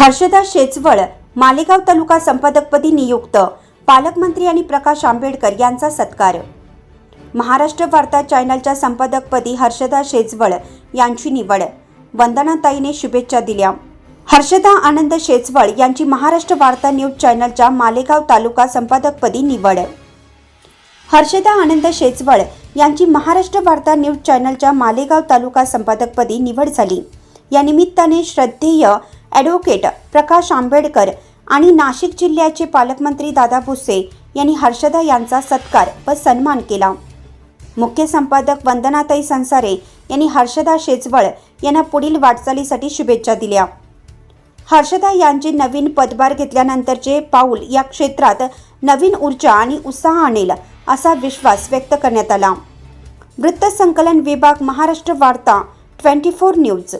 हर्षदा शेचवळ मालेगाव तालुका संपादकपदी नियुक्त पालकमंत्री आणि प्रकाश आंबेडकर यांचा सत्कार. महाराष्ट्र वार्ता चॅनलच्या संपादकपदी हर्षदा शेजवळ यांची निवड. वंदनाताईने शुभेच्छा दिल्या. हर्षदा आनंद शेजवळ यांची महाराष्ट्र वार्ता न्यूज चॅनलच्या मालेगाव तालुका संपादकपदी निवड. हर्षदा आनंद शेजवळ यांची महाराष्ट्र वार्ता न्यूज चॅनलच्या मालेगाव तालुका संपादकपदी निवड झाली. या निमित्ताने श्रद्धेय ॲडव्होकेट प्रकाश आंबेडकर आणि नाशिक जिल्ह्याचे पालकमंत्री दादा भुसे यांनी हर्षदा यांचा सत्कार व सन्मान केला. मुख्य संपादक वंदनाताई संसारे यांनी हर्षदा शेजवळ यांना पुढील वाटचालीसाठी शुभेच्छा दिल्या. हर्षदा यांचे नवीन पदभार घेतल्यानंतरचे पाऊल या क्षेत्रात नवीन ऊर्जा आणि उत्साह आणेल असा विश्वास व्यक्त करण्यात आला. वृत्तसंकलन विभाग महाराष्ट्र वार्ता ट्वेंटी फोर न्यूज.